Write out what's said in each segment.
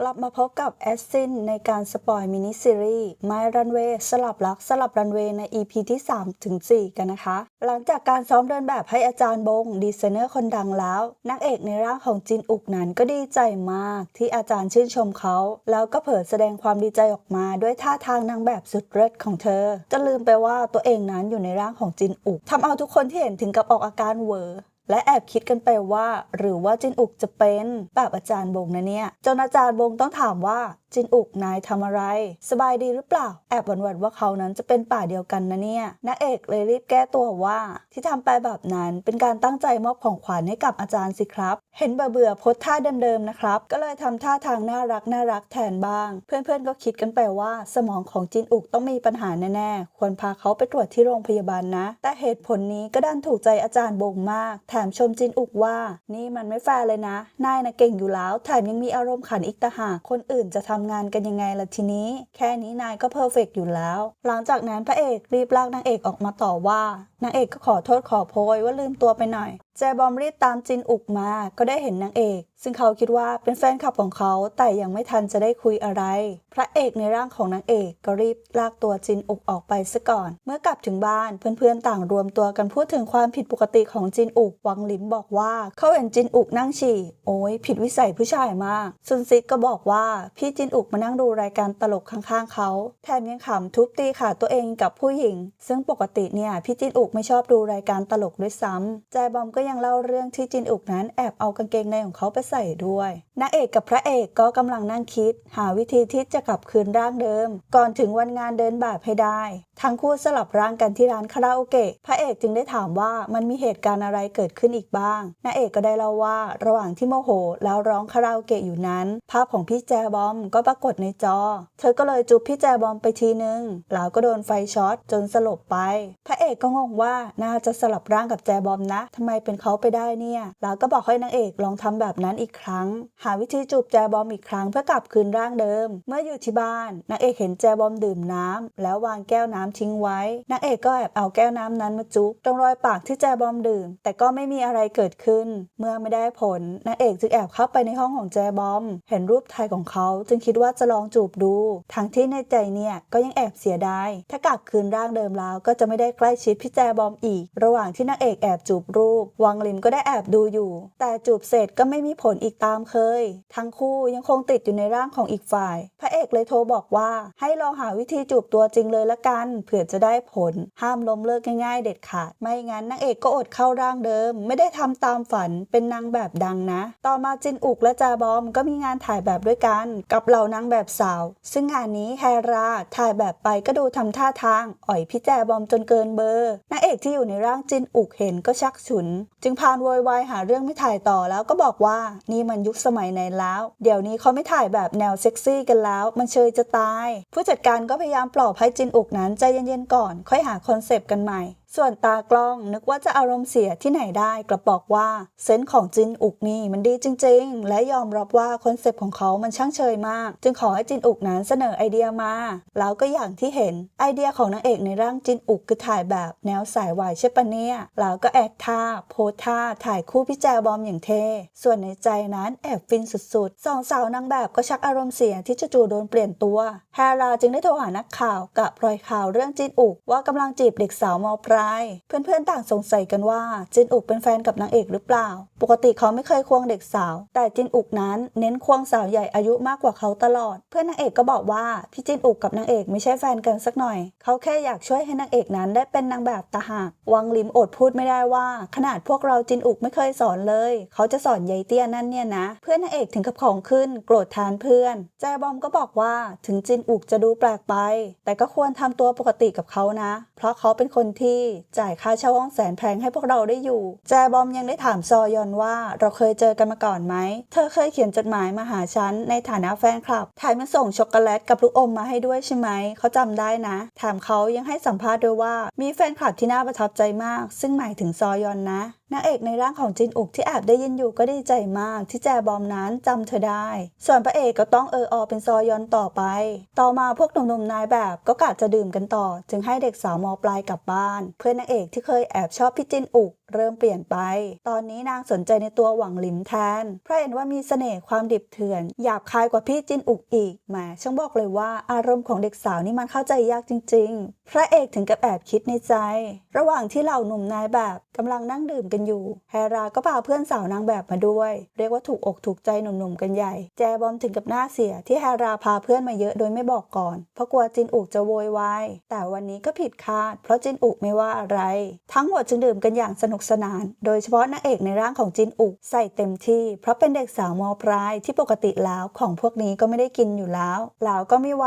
กลับมาพบกับแอสซินในการสปอยมินิซีรีส์ไมรันเวย์สลับรักสลับรันเวย์ใน EP ที่ 3 ถึง 4 กันนะคะ หลังจากการซ้อมเดินแบบให้อาจารย์บง ดีไซเนอร์คนดังแล้ว นักเอกในร่างของจินอุกนั้นก็ดีใจมากที่อาจารย์ชื่นชมเขา แล้วก็เผยแสดงความดีใจออกมาด้วยท่าทางนางแบบสุดเลิศของเธอ จะลืมไปว่าตัวเองนั้นอยู่ในร่างของจินอุกทำเอาทุกคนที่เห็นถึงกับออกอาการเวอ และแอบคิดกันไปว่า หรือว่าจินอุกจะเป็นแบบอาจารย์บงนะเนี่ย จนอาจารย์บงต้องถามว่าจินอุกนายทำอะไร สบายดีหรือเปล่า แอบหวั่นๆว่าเขานั้นจะเป็นป่าเดียวกันนะเนี่ยนางเอกเลยรีบแก้ตัวว่า ที่ทำไปแบบนั้นเป็นการตั้งใจมอบของขวัญให้กับอาจารย์สิครับ เห็นเบื่อๆโพสท่าเดิมๆนะครับ ก็เลยทำท่าทางน่ารักน่ารักแทนบ้าง เพื่อนๆก็คิดกันไปว่า สมองของจินอุกต้องมีปัญหาแน่ๆ ควรพาเขาไปตรวจที่โรงพยาบาลนะ แต่เหตุผลนี้ก็ดันถูกใจอาจารย์บงมาก แถมชมจินอุกว่า นี่มันไม่แฟร์เลยนะ นายนะเก่งอยู่แล้ว แถมยังมีอารมณ์ขันอีกต่างหากคนอื่นจะทำงานกันยังไงล่ะทีนี้ แค่นี้นายก็เพอร์เฟกต์อยู่แล้ว หลังจากนั้นพระเอกรีบลากนางเอกออกมาต่อว่า นางเอกก็ขอโทษขอโพยว่าลืมตัวไปหน่อย แจบอมรีบตามจินอุกมา ก็ได้เห็นนางเอก ซึ่งเขาคิดว่าเป็นแฟนคลับของเขา แต่ยังไม่ทันจะได้คุยอะไร พระเอกในร่างของนางเอกก็รีบลากตัวจินอุกออกไปซะก่อน เมื่อกลับถึงบ้านเพื่อนๆต่างรวมตัวกันพูดถึงความผิดปกติของจินอุก วังลิมบอกว่าเขาเห็นจินอุกนั่งฉี่ โอ้ยผิดวิสัยผู้ชายมาก ซุนซิกก็บอกว่าพี่จินอุกมานั่งดูรายการตลกข้างๆเขา แถมยังขำทุบตีขาตัวเองกับผู้หญิง ซึ่งปกติเนี่ยพี่จินอุกไม่ชอบดูรายการตลกด้วยซ้ำแจบอมก็ยังเล่าเรื่องที่จินอุกนั้นแอบเอากางเกงในของเขาไปใส่ด้วยนางเอกกับพระเอกก็กำลังนั่งคิด หาวิธีที่จะกลับคืนร่างเดิม ก่อนถึงวันงานเดินแบบให้ได้ ทั้งคู่สลับร่างกันที่ร้านคาราโอเกะพระเอกจึงได้ถามว่ามันมีเหตุการณ์อะไรเกิดขึ้นอีกบ้างนางเอกก็ได้เล่าว่า ระหว่างที่โมโห แล้วร้องคาราโอเกะอยู่นั้น ภาพของพี่แจบอมก็ปรากฏในจอ เธอก็เลยจุบพี่แจบอมไปทีนึงแล้วก็โดนไฟช็อตจนสลบไป พระเอกก็งงว่าน่าจะสลับร่างกับแจบอมนะทำไมเป็นเขาไปได้เนี่ยแล้วก็บอกให้นางเอกลองทำแบบนั้นอีกครั้ง หาวิธีจูบแจบอมอีกครั้งเพื่อกลับคืนร่างเดิม เมื่ออยู่ที่บ้านนางเอกเห็นแจบอมดื่มน้ำแล้ววางแก้วน้ำทิ้งไว้นางเอกก็แอบเอาแก้วน้ำนั้นมาจุ๊บตรงรอยปากที่แจบอมดื่ม แต่ก็ไม่มีอะไรเกิดขึ้น เมื่อไม่ได้ผลนางเอกจึงแอบเข้าไปในห้องของแจบอม เห็นรูปถ่ายของเขาจึงคิดว่าจะลองจูบดู ทั้งที่ในใจเนี่ยก็ยังแอบเสียดายถ้ากลับคืนร่างเดิมแล้วก็จะไม่ได้ใกล้ชิดพี่แจบอมอีก ระหว่างที่นางเอกแอบจูบรูป วังลิมก็ได้แอบดูอยู่ แต่จูบเสร็จก็ไม่มีผลอีกตามเคย ทั้งคู่ยังคงติดอยู่ในร่างของอีกฝ่าย พระเอกเลยโทรบอกว่าให้ลองหาวิธีจูบตัวจริงเลยละกัน เผื่อจะได้ผล ห้ามล้มเลิกง่ายๆ เด็ดขาด ไม่งั้นนางเอกก็อดเข้าร่างเดิม ไม่ได้ทำตามฝันเป็นนางแบบดังนะ ต่อมาจินอุกและจาบอมก็มีงานถ่ายแบบด้วยกัน กับเหล่านางแบบสาว ซึ่งงานนี้แฮราถ่ายแบบไปก็ดูทำท่าทาง อ่อยพี่แจบอมจนเกินเบอร์นเอกที่อยู่ในร่างจินอุกเห็นก็ชักฉุน จึงพานโวยวายหาเรื่องไม่ถ่ายต่อแล้วก็บอกว่านี่มันยุคสมัยไหนแล้ว เดี๋ยวนี้เขาไม่ถ่ายแบบแนวเซ็กซี่กันแล้ว มันเชยจะตาย ผู้จัดการก็พยายามปลอบให้จินอุกนั้นใจเย็นๆก่อน ค่อยหาคอนเซปต์กันใหม่ ส่วนตากล้องนึกว่าจะอารมณ์เสียที่ไหนได้กลับบอกว่าเซนส์ของจินอุกนี่มันดีจริง ๆ และยอมรับว่าคอนเซปต์ของเขามันช่างเชยมาก จึงขอให้จินอุกนั้นเสนอไอเดียมา แล้วก็อย่างที่เห็นไอเดียของนางเอกในร่างจินอุกคือถ่ายแบบแนวสายวายใช่ปะเนี่ยแล้วก็แอคท่าโพท่าถ่ายคู่พี่แจบอมอย่างเท่ส่วนในใจนั้นแอบฟินสุดๆสองสาวนางแบบก็ชักอารมณ์เสียที่จู่ๆโดนเปลี่ยนตัวแฮราจึงได้โทรหานักข่าวกับปล่อยข่าวเรื่องจินอุกว่ากำลังจีบเด็กสาวมอปลาย เพื่อนๆต่างสงสัยกันว่าจินอุกเป็นแฟนกับนางเอกหรือเปล่า ปกติเขาไม่เคยควงเด็กสาว แต่จินอุกนั้นเน้นควงสาวใหญ่อายุมากกว่าเขาตลอด เพื่อนนางเอกก็บอกว่าพี่จินอุกกับนางเอกไม่ใช่แฟนกันสักหน่อย เขาแค่อยากช่วยให้นางเอกนั้นได้เป็นนางแบบตาหากวังลิมอดพูดไม่ได้ว่า ขนาดพวกเราจินอุกไม่เคยสอนเลย เขาจะสอนยายเตี้ยนั่นเนี่ยนะ เพื่อนนางเอกถึงกับของขึ้น โกรธแทนเพื่อนแจบอมก็บอกว่าถึงจินอุกจะดูแปลกไป แต่ก็ควรทำตัวปกติกับเขานะ เพราะเขาเป็นคนที่จ่ายค่าเช่าห้องแสนแพงให้พวกเราได้อยู่ แจบอมยังได้ถามซอยอนว่าเราเคยเจอกันมาก่อนไหม เธอเคยเขียนจดหมายมาหาฉันในฐานะแฟนคลับถ่ายมาส่งช็อกโกแลตกับลูกอมมาให้ด้วยใช่ไหม เขาจำได้นะแถมเขายังให้สัมภาษณ์ด้วยว่ามีแฟนคลับที่น่าประทับใจมาก ซึ่งหมายถึงซอยอนนะนางเอกในร่างของจินอุกที่แอบได้ยินอยู่ก็ดีใจมาก ที่แจบอมนั้นจำเธอได้ ส่วนพระเอกก็ต้องเอออเป็นซอยอนต่อไป ต่อมาพวกหนุ่มๆนายแบบก็กะจะดื่มกันต่อ จึงให้เด็กสาวมปลายกลับบ้านเพื่อนนางเอกที่เคยแอบชอบพี่จินอุก เริ่มเปลี่ยนไป ตอนนี้นางสนใจในตัวหวังหลิมแทน เพราะเห็นว่ามีเสน่ห์ความดิบเถื่อน หยาบคายกว่าพี่จินอุกอีกแหมช่างบอกเลยว่าอารมณ์ของเด็กสาวนี่มันเข้าใจยากจริง ๆ พระเอกถึงกับแอบคิดในใจ ระหว่างที่เหล่าหนุ่มนายแบบ กำลังนั่งดื่มกันอยู่ แฮราก็พาเพื่อนสาวนางแบบมาด้วย เรียกว่าถูกอกถูกใจหนุ่มๆกันใหญ่ แจบอมถึงกับหน้าเสียที่แฮราพาเพื่อนมาเยอะโดยไม่บอกก่อน เพราะกลัวจินอุกจะโวยวาย แต่วันนี้ก็ผิดคาด เพราะจินอุกไม่ว่าอะไร ทั้งหมดจึงดื่มกันอย่างสนุกสนาน โดยเฉพาะนางเอกในร่างของจินอุกใส่เต็มที่ เพราะเป็นเด็กสาวมอปลายที่ปกติแล้วของพวกนี้ก็ไม่ได้กินอยู่แล้วแล้วก็ไม่ไหว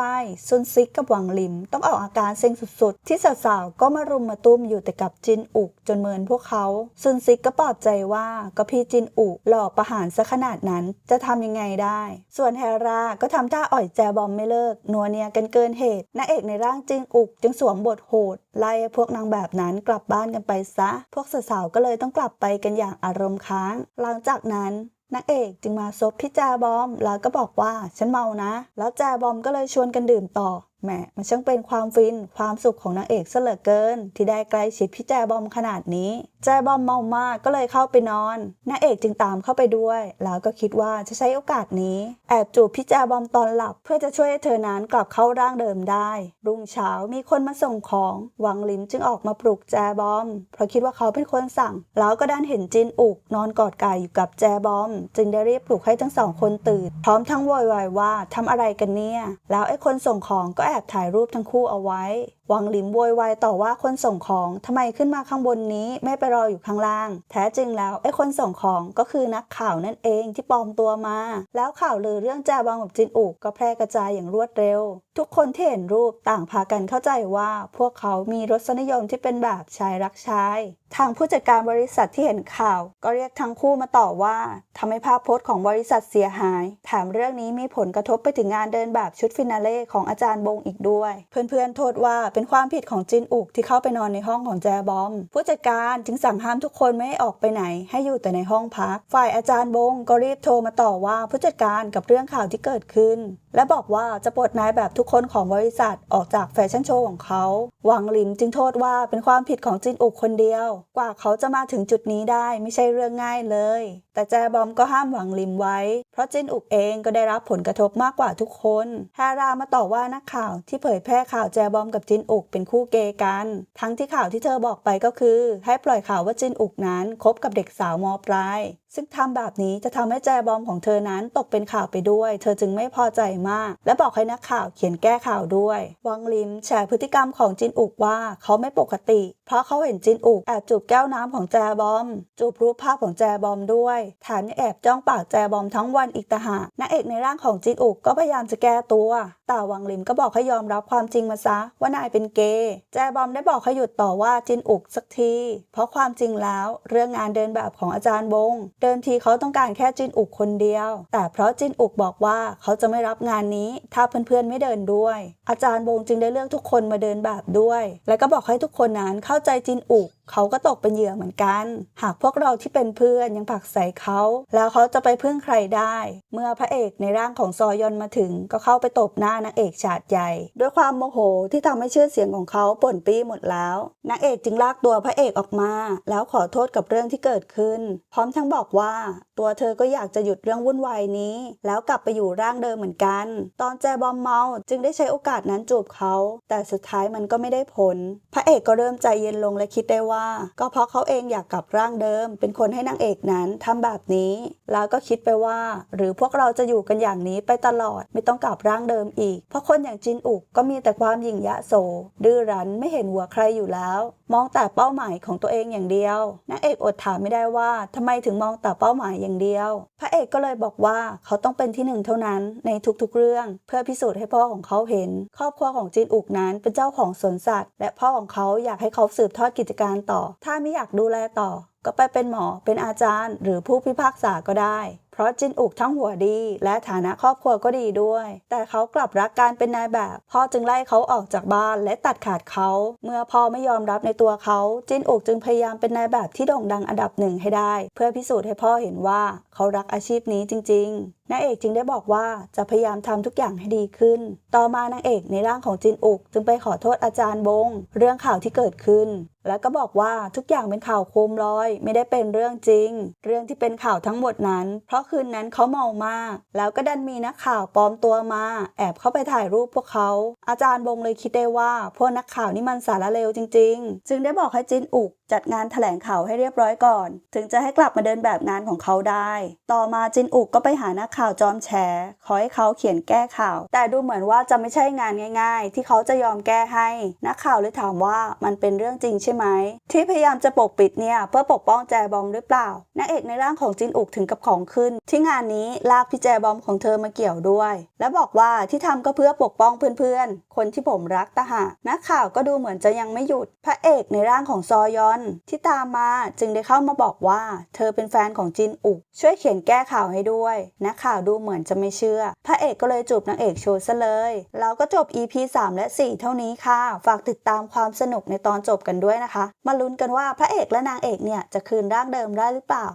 ซุนซิกกับหวังลิม ต้องออกอาการเซ็งสุดๆ ที่สาวๆก็มารุมมาตุ้มอยู่แต่กับจินอุกจนเมินพวกเขาซุนซิกก็ปลอบใจว่าก็พี่จินอุกหล่อประหารซะขนาดนั้นจะทำยังไงได้ ส่วนแฮราก็ทำท่าอ่อยแจบอมไม่เลิกนัวเนียกันเกินเหตุนางเอกในร่างจินอุกจึงสวมบทโหด ไล่พวกนางแบบนั้นกลับบ้านกันไปซะ พวกสาวๆก็เลยต้องกลับไปกันอย่างอารมณ์ค้าง หลังจากนั้นนางเอกจึงมาซบพี่แจบอมแล้วก็บอกว่าฉันเมานะ แล้วแจบอมก็เลยชวนกันดื่มต่อ แหมมันช่างเป็นความฟินความสุขของนางเอกซะเหลือเกิน ที่ได้ใกล้ชิดพี่แจบอมขนาดนี้ แจบอมเมามากก็เลยเข้าไปนอนนางเอกจึงตามเข้าไปด้วย แล้วก็คิดว่าจะใช้โอกาสนี้ แอบจูบพี่แจบอมตอนหลับ เพื่อจะช่วยให้เธอนั้นกลับเข้าร่างเดิมได้ รุ่งเช้ามีคนมาส่งของหวังลินจึงออกมาปลุกแจบอม เพราะคิดว่าเขาเป็นคนสั่ง แล้วก็ดันเห็นจินอุก นอนกอดกายอยู่กับแจบอม จึงได้รีบปลุกให้ทั้งสองคนตื่น พร้อมทั้งโวยวายว่าทำอะไรกันเนี่ยแล้วไอ้คนส่งของก็แอบถ่ายรูปทั้งคู่เอาไว้ วังหลิมโวยวายต่อว่าคนส่งของทำไมขึ้นมาข้างบนนี้ไม่ไปรออยู่ข้างล่าง แท้จริงแล้วไอ้คนส่งของก็คือนักข่าวนั่นเองที่ปลอมตัวมา แล้วข่าวลือเรื่องแจบองกับจินอุกก็แพร่กระจายอย่างรวดเร็ว ทุกคนที่เห็นรูปต่างพากันเข้าใจว่าพวกเขามีรสนิยมที่เป็นแบบชายรักชายทางผู้จัดการบริษัทที่เห็นข่าว ก็เรียกทั้งคู่มาต่อว่าทำให้ภาพโพสต์ของบริษัทเสียหายแถมเรื่องนี้มีผลกระทบไปถึงงานเดินแบบชุดฟินาเล่ของอาจารย์บงอีกด้วย เพื่อนๆโทษว่าเป็นความผิดของจินอุกที่เข้าไปนอนในห้องของแจบอม ผู้จัดการจึงสั่งห้ามทุกคนไม่ให้ออกไปไหน ให้อยู่แต่ในห้องพัก ฝ่ายอาจารย์บงก็รีบโทรมาต่อว่าผู้จัดการกับเรื่องข่าวที่เกิดขึ้นและบอกว่าจะปลดนายแบบทุกคนของบริษัทออกจากแฟชั่นโชว์ของเขา หวังหลิมจึงโทษว่าเป็นความผิดของจินอุกคนเดียว กว่าเขาจะมาถึงจุดนี้ได้ไม่ใช่เรื่องง่ายเลย แต่แจบอมก็ห้ามหวังหลิมไว้ เพราะจินอุกเองก็ได้รับผลกระทบมากกว่าทุกคนฮารามาต่อว่านักข่าวที่เผยแพร่ข่าวแจบอมกับจินอุกเป็นคู่เกย์กัน ทั้งที่ข่าวที่เธอบอกไปก็คือ ให้ปล่อยข่าวว่าจินอุกนั้นคบกับเด็กสาวมอปลาย ซึ่งทำแบบนี้จะทำให้แจบอมของเธอนั้นตกเป็นข่าวไปด้วย เธอจึงไม่พอใจมาก และบอกให้นักข่าวเขียนแก้ข่าวด้วย วังลิมแฉพฤติกรรมของจินอุกว่าเขาไม่ปกติ เพราะเขาเห็นจินอุกแอบจูบแก้วน้ำของแจบอม จูบรูปภาพของแจบอมด้วยแถมยังแอบจ้องปากแจบอมทั้งวันอีกต่างหากนางเอกในร่างของจินอุกก็พยายามจะแก้ตัว ต่วังลิมก็บอกให้ยอมรับความจริงมาซะ ว่านายเป็นเกย์แจบอมได้บอกให้หยุดต่อว่าจินอุกสักที เพราะความจริงแล้วเรื่องงานเดินแบบของอาจารย์บง เดิมทีเขาต้องการแค่จินอุกคนเดียว แต่เพราะจินอุกบอกว่าเขาจะไม่รับงานนี้ ถ้าเพื่อนๆไม่เดินด้วย อาจารย์บงจึงได้เลือกทุกคนมาเดินแบบด้วย และก็บอกให้ทุกคนนั้นเข้าใจจินอุกเขาก็ตกเป็นเหยื่อเหมือนกัน หากพวกเราที่เป็นเพื่อนยังผลักใส่เขา แล้วเขาจะไปพึ่งใครได้ เมื่อพระเอกในร่างของซอยอนมาถึงก็เข้าไปตบหน้านางเอกฉาดใหญ่ ด้วยความโมโหที่ทำให้ชื่อเสียงของเขาป่นปี้หมดแล้วนางเอกจึงลากตัวพระเอกออกมา แล้วขอโทษกับเรื่องที่เกิดขึ้น พร้อมทั้งบอกว่า ตัวเธอก็อยากจะหยุดเรื่องวุ่นวายนี้ แล้วกลับไปอยู่ร่างเดิมเหมือนกัน ตอนแจบอมเมาจึงได้ใช้โอกาสนั้นจูบเขา แต่สุดท้ายมันก็ไม่ได้ผล พระเอกก็เริ่มใจเย็นลงและคิดได้ว่า ก็เพราะเขาเองอยากกลับร่างเดิม เป็นคนให้นางเอกนั้นทำแบบนี้ แล้วก็คิดไปว่า หรือพวกเราจะอยู่กันอย่างนี้ไปตลอดไม่ต้องกลับร่างเดิมอีกเพราะคนอย่างจินอุกก็มีแต่ความหยิ่งยะโสดื้อรั้นไม่เห็นหัวใครอยู่แล้ว มองแต่เป้าหมายของตัวเองอย่างเดียวนางเอกอดถามไม่ได้ว่าทำไมถึงมองแต่เป้าหมายอย่างเดียว พระเอกก็เลยบอกว่าเขาต้องเป็นที่หนึ่งเท่านั้นในทุกๆเรื่อง เพื่อพิสูจน์ให้พ่อของเขาเห็น ครอบครัวของจินอุกนั้นเป็นเจ้าของสวนสัตว์ และพ่อของเขาอยากให้เขาสืบทอดกิจการต่อ ถ้าไม่อยากดูแลต่อ ก็ไปเป็นหมอเป็นอาจารย์ หรือผู้พิพากษาก็ได้เพราะจินอุกทั้งหัวดี และฐานะครอบครัวก็ดีด้วย แต่เขากลับรักการเป็นนายแบบ พ่อจึงไล่เขาออกจากบ้านและตัดขาดเขา เมื่อพ่อไม่ยอมรับในตัวเขาจินอกจึงพยายามเป็นนายแบบที่โด่งดังอันดับหนึ่งให้ได้ เพื่อพิสูจน์ให้พ่อเห็นว่าเขารักอาชีพนี้จริง ๆ นางเอกจึงได้บอกว่าจะพยายามทำทุกอย่างให้ดีขึ้น ต่อมานางเอกในร่างของจินอุก จึงไปขอโทษอาจารย์บง เรื่องข่าวที่เกิดขึ้น แล้วก็บอกว่าทุกอย่างเป็นข่าวโคมลอย ไม่ได้เป็นเรื่องจริง เรื่องที่เป็นข่าวทั้งหมดนั้น เพราะคืนนั้นเขาเมามาก แล้วก็ดันมีนักข่าวปลอมตัวมา แอบเข้าไปถ่ายรูปพวกเขา อาจารย์บงเลยคิดได้ว่า พวกนักข่าวนี่มันสารเลวจริง ๆ จึงได้บอกให้จินอุก จัดงานแถลงข่าวให้เรียบร้อยก่อน ถึงจะให้กลับมาเดินแบบงานของเขาได้ ต่อมาจินอุกก็ไปหานักข่าว่าวจอมแฉขอให้เขาเขียนแก้ข่าว แต่ดูเหมือนว่าจะไม่ใช่งานง่าย ๆ ที่เขาจะยอมแก้ให้ นักข่าวเลยถามว่ามันเป็นเรื่องจริงใช่ไหม ที่พยายามจะปกปิดเนี่ย เพื่อปกป้องแจบอมหรือเปล่านางเอกในร่างของจินอุกถึงกับของขึ้น ที่งานนี้ลากพี่แจบอมของเธอมาเกี่ยวด้วย และบอกว่าที่ทำก็เพื่อปกป้องเพื่อนๆ คนที่ผมรักตะหากนักข่าวก็ดูเหมือนจะยังไม่หยุด พระเอกในร่างของซอยอนที่ตามมาจึงได้เข้ามาบอกว่า เธอเป็นแฟนของจินอุกช่วยเขียนแก้ข่าวให้ด้วยนักข่าวดูเหมือนจะไม่เชื่อ พระเอกก็เลยจูบนางเอกโชว์ซะเลย แล้วก็จบ EP 3 และ 4 เท่านี้ค่ะ ฝากติดตามความสนุกในตอนจบกันด้วยนะคะ มาลุ้นกันว่าพระเอกและนางเอกเนี่ยจะคืนร่างเดิมได้หรือเปล่า